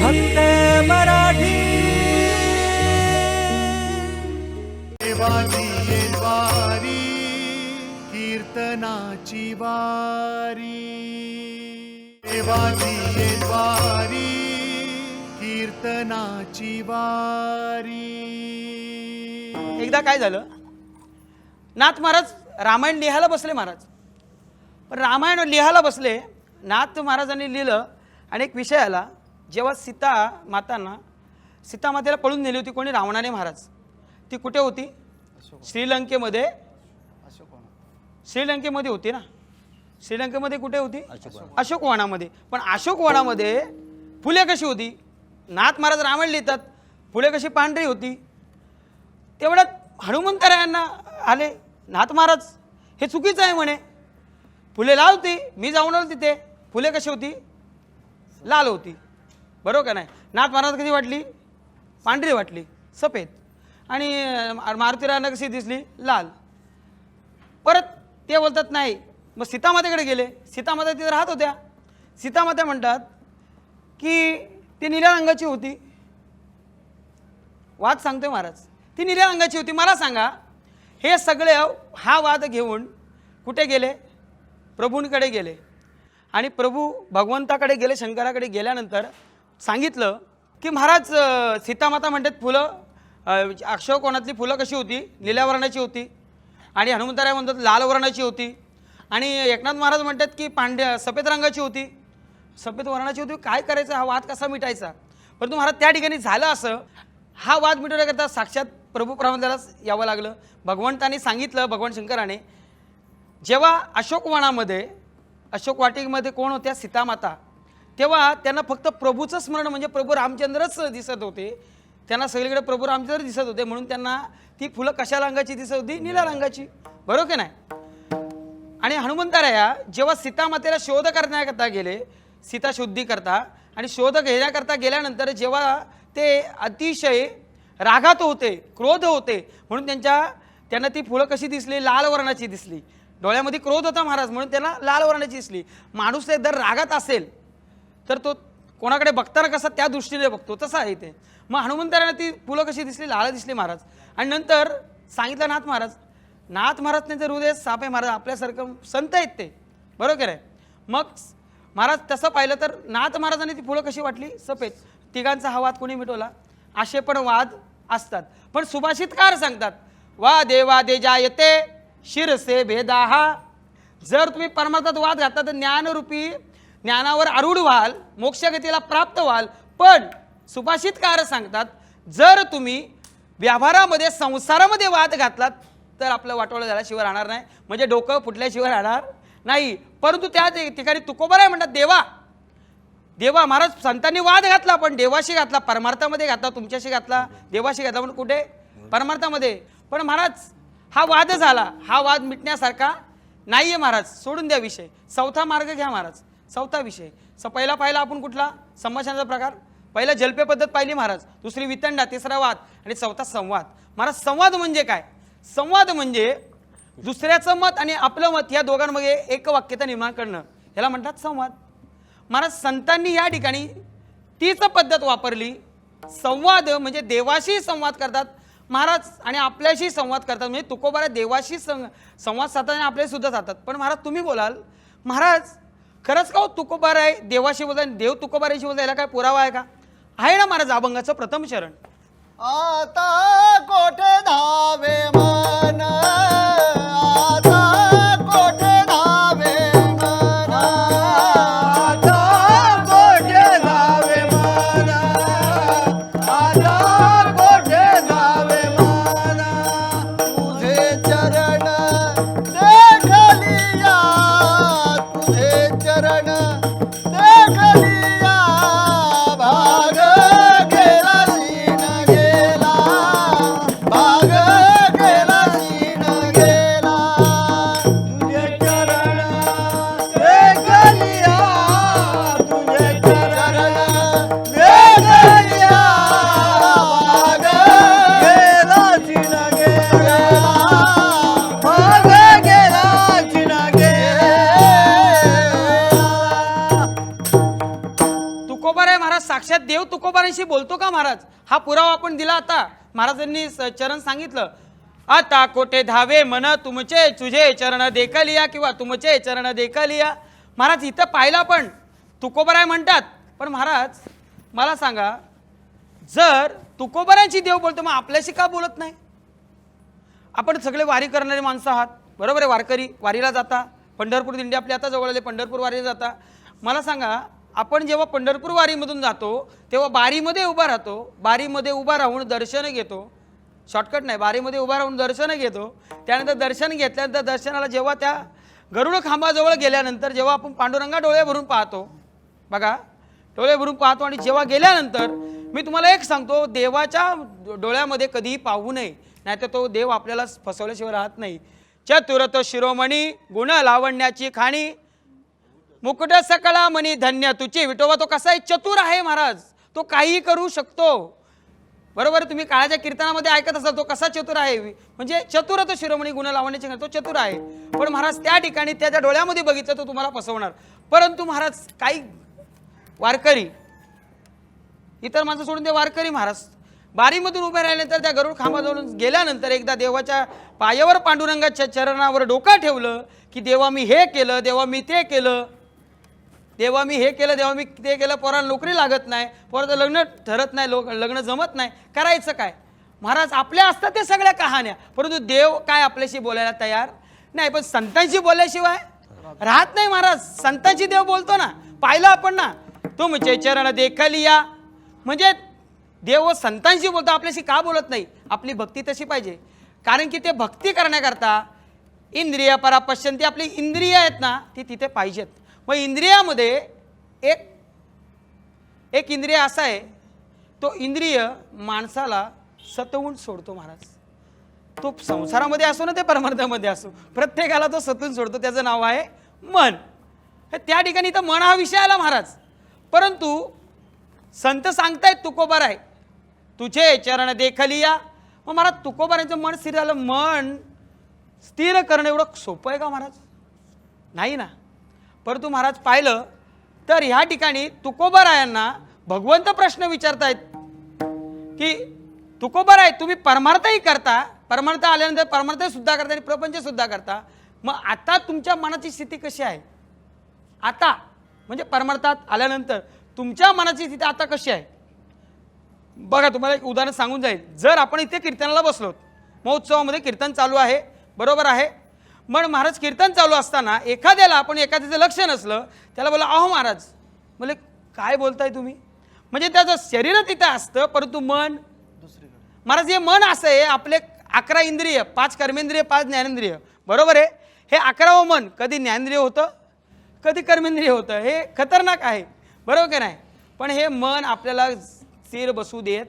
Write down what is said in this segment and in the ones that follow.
फक्त मराठी. देवाची वारी कीर्तनाची वारी. देवाची वारी कीर्तनाची वारी. एकदा काय झालं? नाथ महाराज रामायण लिहायला बसले महाराज. पण रामायण लिहायला बसले नाथ महाराजांनी लिहिलं आणि एक विषय आला. जेव्हा सीता मातांना सीता मातेला पळून नेली होती कोणी? रावणाने महाराज. ती कुठे होती? श्रीलंकेमध्ये. श्रीलंकेमध्ये होती ना? श्रीलंकेमध्ये कुठे होती? अशोक वनामध्ये पण अशोक वनामध्ये फुले कशी होती? नाथ महाराज रामायण लिहितात फुले कशी पांढरी होती? तेवढ्यात हनुमंतरायांना आले नाथ महाराज हे चुकीचं आहे म्हणे. फुले लाल होती मी जाऊन आलो तिथे. फुले कशी होती? लाल होती. बरोबर का नाही? नाथ महाराज कधी वाटली? पांढरी वाटली सफेद. आणि अं, मारुतीरायांना कशी दिसली? लाल. परत ते बोलतात नाही मग सीतामातेकडे गेले. सीतामाता तिथे राहत होत्या. सीतामाता म्हणतात की ती निळ्या रंगाची होती. वाद सांगतोय महाराज. ती निळ्या रंगाची होती. मला सांगा हे सगळे हा वाद घेऊन कुठे गेले? प्रभूंकडे गेले. आणि प्रभू भगवंताकडे गेले शंकराकडे गेल्यानंतर सांगितलं की महाराज सीतामाता म्हणतात फुलं अं, अक्षय कोणातली फुलं कशी होती? निळ्या वर्णाची होती. आणि हनुमंतराय म्हणतात लाल वर्णाची होती. आणि एकनाथ महाराज म्हणतात की पांढऱ्या सफेद रंगाची होती. सफेद वर्णाची होती काय करायचं? हा वाद कसा मिटायचा? परंतु महाराज त्या ठिकाणी झालं असं. हा वाद मिटवण्याकरता साक्षात प्रभू प्रबंधालाच यावं लागलं. भगवंतानी सांगितलं भगवान शंकराने जेव्हा अशोकवनामध्ये अशोक वाटिकेमध्ये कोण होत्या? सीतामाता. तेव्हा त्यांना फक्त प्रभूचं स्मरण म्हणजे प्रभू रामचंद्रच दिसत होते. त्यांना सगळीकडे प्रभू रामचंद्र दिसत होते म्हणून त्यांना ती फुलं कशा रंगाची दिसत होती? निळ्या रंगाची. बरोबर की नाही? आणि हनुमंतराया जेव्हा सीतामातेला शोध करण्याकरता गेले सीता शुद्धी करता आणि शोध घेण्याकरता गेल्यानंतर जेव्हा ते अतिशय रागात होते क्रोध होते म्हणून त्यांच्या त्यांना ती फुलं कशी दिसली? लाल वर्णाची दिसली. डोळ्यामध्ये क्रोध होता महाराज म्हणून त्यांना लाल वर्णाची दिसली. माणूस जर रागात असेल तर तो कोणाकडे बघताना कसा त्या दृष्टीने बघतो तसं आहे ते. मग हनुमंतराने ती फुलं कशी दिसली? लाल दिसली महाराज. आणि नंतर सांगितलं नाथ महाराज नाथ महाराज त्यांचं हृदय साप आहे महाराज आपल्यासारखं संत आहेत ते. बरोबर आहे. मग महाराज तसं पाहिलं तर नाथ महाराजांनी ती फुलं कशी वाटली? सफेद. तिघांचा हा वाद कोणी मिटवला? असे पण वाद असतात. पण सुभाषितकार सांगतात वा देवा दे जायते शिरसे भेदाहा. जर तुम्ही परमार्थात वाद घातला तर ज्ञानरूपी ज्ञानावर आरूढ व्हाल मोक्षगतीला प्राप्त व्हाल. पण सुभाषितकार सांगतात जर तुम्ही व्यवहारामध्ये संसारामध्ये वाद घातलात तर आपलं वाटोळं झाल्याशिवाय राहणार नाही. म्हणजे डोकं फुटल्याशिवाय राहणार नाही. परंतु त्या ठिकाणी तुकोबर आहे म्हणतात देवा देवा महाराज संतांनी वाद घातला पण देवाशी घातला परमार्थामध्ये घातला तुमच्याशी घातला देवाशी घातला पण कुठे? परमार्थामध्ये. पण महाराज हा वाद झाला. हा वाद मिटण्यासारखा नाही आहे महाराज. सोडून द्या विषय. चौथा मार्ग घ्या महाराज. चौथा विषय. स पहिला पाहिला आपण कुठला? संभाषणाचा प्रकार. पहिला जल्पे पद्धत पाहिली महाराज. दुसरी वितंडा तिसरा वाद आणि चौथा संवाद. महाराज संवाद म्हणजे काय? संवाद म्हणजे दुसऱ्याचं मत आणि आपलं मत या दोघांमध्ये एक वाक्यता निर्माण करणं. ह्याला म्हणतात संवाद. महाराज संतांनी या ठिकाणी तीच पद्धत वापरली. संवाद म्हणजे देवाशी संवाद करतात. महाराज आणि आपल्याशी संवाद करतात. म्हणजे तुकोबारा देवाशी सं संवाद साधतात आणि आपल्याशी सुद्धा साधतात. पण महाराज तुम्ही बोलाल महाराज खरंच का हो तुकोबार आहे? देवाशी बोलता देव तुकोबाराशी बोलता याला काय पुरावा आहे का? आहे ना महाराज अभंगाचं प्रथम चरण आता कोठे धावे माना? देव बोलतो का महाराज? हा पुरावा आपण दिला आता. महाराजांनी स- चरण सांगितलं. आता कोठे धावे मन तुमचे तुझे चरण देखलिया किंवा तुमचे चरण देखलिया. महाराज इथं पाहिलं पण तुकोबराय म्हणतात. पण महाराज मला सांगा जर तुकोबऱ्यांची देव बोलतो मग आपल्याशी का बोलत नाही? आपण सगळे वारी करणारे माणसं आहात. बरोबर आहे वारकरी वारीला जाता. पंढरपूर दिंडी आपली आता जवळ आले पंढरपूर वारीला जाता. मला सांगा आपण जेव्हा पंढरपूर वारीमधून जातो तेव्हा बारीमध्ये उभा राहतो बारीमध्ये उभा राहून दर्शन घेतो. शॉर्टकट नाही बारीमध्ये उभा राहून दर्शन घेतो. त्यानंतर दर्शन घेतल्यानंतर दर्शनाला जेव्हा त्या गरुड खांबाजवळ गेल्यानंतर जेव्हा आपण पांडुरंगा डोळे भरून पाहतो बघा डोळे भरून पाहतो आणि जेव्हा गेल्यानंतर मी तुम्हाला एक सांगतो देवाच्या डोळ्यामध्ये कधीही पाहू नये नाहीतर तो देव आपल्याला फसवल्याशिवाय राहत नाही. चतुरत शिरोमणी गुण लावण्याची खाणी मुकुट सकळा मनी धन्य. तुची विठोबा तो कसा आहे चतुर आहे महाराज. तो काहीही करू शकतो. बरोबर तुम्ही काळाच्या कीर्तनामध्ये ऐकत असाल तो कसा चतुर आहे? म्हणजे चतुर तो शिरोमणी गुण लावण्याचे तो चतुर आहे. पण महाराज त्या ठिकाणी त्याच्या डोळ्यामध्ये बघितलं तो तुम्हाला फसवणार. परंतु महाराज काही वारकरी इतर माणसं सोडून ते वारकरी महाराज. बारीमधून उभे राहिल्यानंतर त्या गरुड खांबाजवळून गेल्यानंतर एकदा देवाच्या पायावर पांडुरंगाच्या चरणावर डोकं ठेवलं की देवा मी हे केलं देवा मी ते केलं. तेव्हा मी हे केलं तेव्हा मी ते केलं पोराला नोकरी लागत नाही पोराचं लग्न ठरत नाही लोक लग्न जमत नाही. करायचं काय? महाराज आपल्या असतात ते सगळ्या कहाण्या परंतु देव काय आपल्याशी बोलायला तयार नाही पण संतांशी बोलल्याशिवाय राहत नाही महाराज. संतांशी देव बोलतो ना पाहिलं आपण ना तुमचे चरण देखलिया. म्हणजे देव संतांशी बोलतो आपल्याशी का बोलत नाही? आपली भक्ती तशी पाहिजे. कारण की ते भक्ती करण्याकरता इंद्रिय परापश्यंती आपली इंद्रिय आहेत ना ती तिथे पाहिजेत. मग इंद्रियामध्ये एक एक इंद्रिय असा आहे तो इंद्रिय माणसाला सतवून सोडतो महाराज. तो संसारामध्ये असो ना ते परमार्थामध्ये असो प्रत्येकाला तो सतून सोडतो त्याचं नाव आहे मन. त्या ठिकाणी तर मन हा विषय आला महाराज. परंतु संत सांगतायत तुकोबार आहे तुझे चरण देखलिया मग मला तुकोबारांचं मन स्थिर झालं. मन स्थिर करणं एवढं सोपं आहे का महाराज? नाही ना. परंतु महाराज पाहिलं तर ह्या ठिकाणी तुकोबरायांना भगवंत प्रश्न विचारतायत की तुकोबर आहे तुम्ही परमार्थही करता. परमार्थ आल्यानंतर परमार्थसुद्धा करता आणि प्रपंचसुद्धा करता. मग आता तुमच्या मनाची स्थिती कशी आहे? आता म्हणजे परमार्थात आल्यानंतर तुमच्या मनाची स्थिती आता कशी आहे? बघा तुम्हाला एक उदाहरण सांगून जाईल. जर आपण इथे कीर्तनाला बसलो महोत्सवामध्ये कीर्तन चालू आहे बरोबर आहे. मग महाराज कीर्तन चालू असताना एखाद्याला आपण एखाद्याचं लक्ष नसलं त्याला बोला अहो महाराज. म्हणजे काय बोलताय तुम्ही? म्हणजे त्याचं शरीर तिथं असतं परंतु मन महाराज हे मन असं आहे आपले अकरा इंद्रिय पाच कर्मेंद्रिय पाच ज्ञानेंद्रिय. बरोबर आहे? हे अकरावं मन कधी ज्ञानेंद्रिय होतं कधी कर्मेंद्रिय होतं हे खतरनाक आहे. बरोबर का नाही? पण हे मन आपल्याला स्थिर बसू देत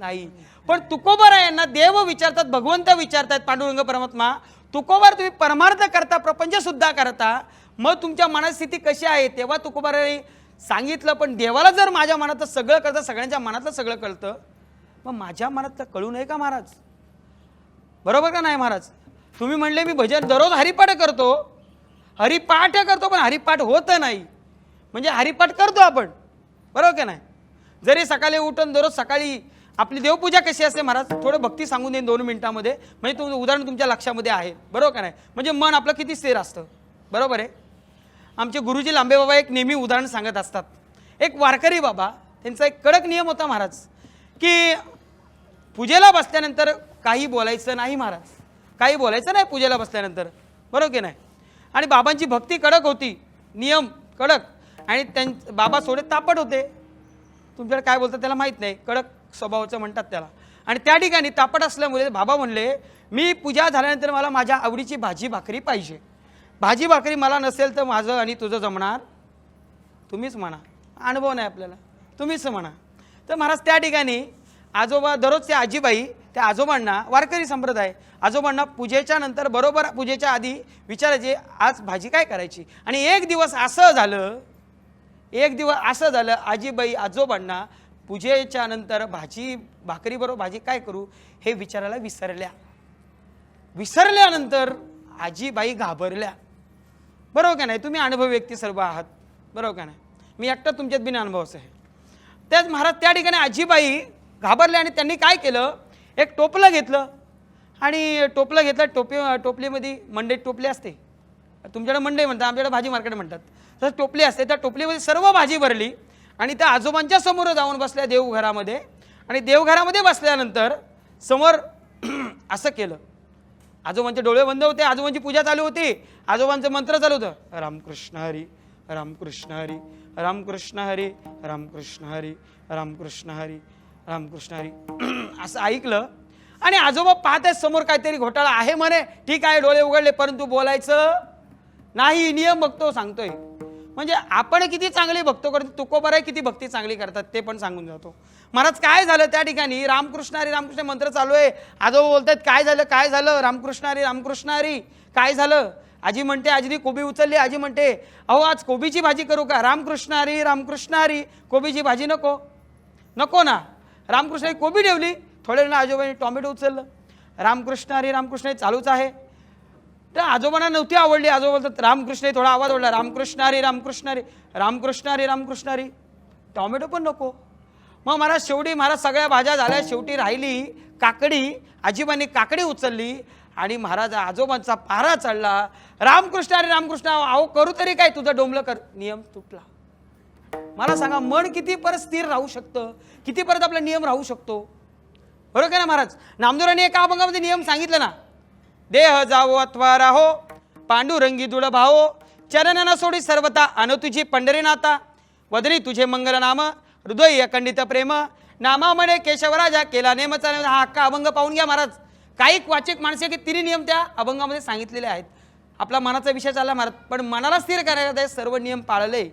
नाही. पण तुकोबर यांना देव विचारतात भगवंत विचारतात पांडुरंग परमात्मा तुकोबार तुम्ही परमार्थ करता प्रपंच सुद्धा करता मग तुमच्या मनात स्थिती कशी आहे? तेव्हा तुकोबारांनी सांगितलं पण देवाला जर माझ्या मनातलं सगळं कळतं सगळ्यांच्या मनातलं सगळं कळतं मग माझ्या मनातलं कळू नये का महाराज? बरोबर का नाही महाराज? तुम्ही म्हणले मी भजन दररोज हरिपाठ करतो. हरिपाठ करतो पण हरिपाठ होत नाही. म्हणजे हरिपाठ करतो आपण. बरोबर का नाही? जरी सकाळी उठून दररोज सकाळी आपली देवपूजा कशी असते महाराज? थोडं भक्ती सांगून देईन दोन मिनिटामध्ये. म्हणजे तुमचं उदाहरण तुमच्या लक्षामध्ये आहे. बरोबर का नाही? म्हणजे मन आपलं किती स्थिर असतं. बरोबर आहे? आमचे गुरुजी लांबे बाबा एक नेहमी उदाहरण सांगत असतात. एक वारकरी बाबा त्यांचा एक कडक नियम होता महाराज की पूजेला बसल्यानंतर काही बोलायचं नाही महाराज. काही बोलायचं नाही पूजेला बसल्यानंतर. बरोबर की नाही? आणि बाबांची भक्ती कडक होती. नियम कडक. आणि त्यां बाबा थोडे तापट होते. तुमच्याकडे काय बोलतात त्याला माहीत नाही. कडक. स्वभावाचं म्हणतात त्याला. आणि त्या ठिकाणी तापट असल्यामुळे बाबा म्हणले मी पूजा झाल्यानंतर मला माझ्या आवडीची भाजी भाकरी पाहिजे. भाजी भाकरी मला नसेल तर माझं आणि तुझं जमणार तुम्हीच म्हणा. अनुभव नाही आपल्याला. तुम्हीच म्हणा. तर महाराज त्या ठिकाणी आजोबा दररोज त्या आजीबाई त्या आजोबांना वारकरी संप्रदाय आजोबांना पूजेच्या नंतर बरोबर पूजेच्या आधी विचारायचे आज भाजी काय करायची? आणि एक दिवस असं झालं एक दिवस असं झालं आजीबाई आजोबांना पूजेच्या नंतर भाजी भाकरीबरोबर भाजी काय करू? हे विचारायला विसरल्या. विसरल्यानंतर आजीबाई घाबरल्या. बरोबर का नाही? तुम्ही अनुभव व्यक्ती सर्व आहात. बरोबर का नाही? मी एकटा तुमच्यात बिन अनुभवच आहे. त्याच महाराज त्या ठिकाणी आजीबाई घाबरल्या आणि त्यांनी काय केलं? एक टोपलं घेतलं. आणि टोपलं घेतलं टोपी टोपलीमध्ये मंडईत टोपली असते. तुमच्याकडे मंडई म्हणतात आमच्याकडे भाजी मार्केट म्हणतात. तर टोपली असते. त्या टोपलीमध्ये सर्व भाजी भरली. आणि त्या आजोबांच्या समोर जाऊन बसल्या देवघरामध्ये. आणि देवघरामध्ये बसल्यानंतर समोर असं केलं. आजोबांचे डोळे बंद होते आजोबांची पूजा चालू होती. आजोबांचं मंत्र चालू होतं रामकृष्ण हरी रामकृष्ण हरी रामकृष्ण हरी रामकृष्ण हरी रामकृष्ण हरी रामकृष्ण हरी. असं ऐकलं. आणि आजोबा पाहत समोर काहीतरी घोटाळा आहे म्हणे. ठीक आहे डोळे उघडले परंतु बोलायचं नाही. नियम बघतो सांगतोय. म्हणजे आपण किती चांगली भक्तो करतो तुकोबराय किती भक्ती चांगली करतात ते पण सांगून जातो. महाराज काय झालं त्या ठिकाणी? रामकृष्ण हरी रामकृष्ण मंत्र चालू आहे. आजोबा बोलतात काय झालं? काय झालं? रामकृष्ण हरी रामकृष्ण हरी काय झालं? आजी म्हणते आजीने कोबी उचलली. आजी म्हणते अहो आज कोबीची भाजी करू का? रामकृष्ण हरी रामकृष्ण हरी कोबीची भाजी नको. नको ना? रामकृष्ण कोबी ठेवली? थोड्या वेळानं आजोबांनी टॉमॅटो उचललं. रामकृष्ण हरी रामकृष्ण चालूच आहे. तर आजोबांना नव्हती आवडली. आजोबा बोलतात रामकृष्ण थोडा आवाज ओढला. रामकृष्ण हरी रामकृष्ण हरी रामकृष्ण हरी रामकृष्ण हरी टॉमॅटो पण नको. मग महाराज शेवटी महाराज सगळ्या भाज्या झाल्या. शेवटी राहिली काकडी. आजीबांनी काकडी उचलली आणि महाराज आजोबांचा पारा चढला. रामकृष्ण हरी रामकृष्ण अहो करू तरी काय तुझं डोंबलं कर. नियम तुटला. मला सांगा मन किती परत स्थिर राहू शकतं? किती परत आपला नियम राहू शकतो? बरोबर का ना महाराज? नामदेवरांनी एका अभंगामध्ये नियम सांगितलं ना? देह जावो अथवा राहो पांडुरंगी दुळ भावो चरणना सोडी सर्वता अन तुझी पंढरी नाता. वदनी तुझे मंगल नाम हृदय अखंडित प्रेम नामा म्हणे केशवराजा केला नेमचा चालेल हा हक्का अभंग पाहून घ्या महाराज. काही वाचिक माणसे की तिन्ही नियम त्या अभंगामध्ये सांगितलेले आहेत. आपला मनाचा विषय चालला महाराज पण मनाला स्थिर करण्याकरता सर्व नियम पाळले.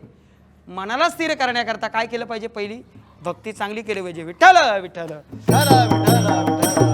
मनाला स्थिर करण्याकरता काय केलं पाहिजे पहिली? भक्ती चांगली केली पाहिजे. विठ्ठल. विठ्ठल विठ्ठल विठ्ठल.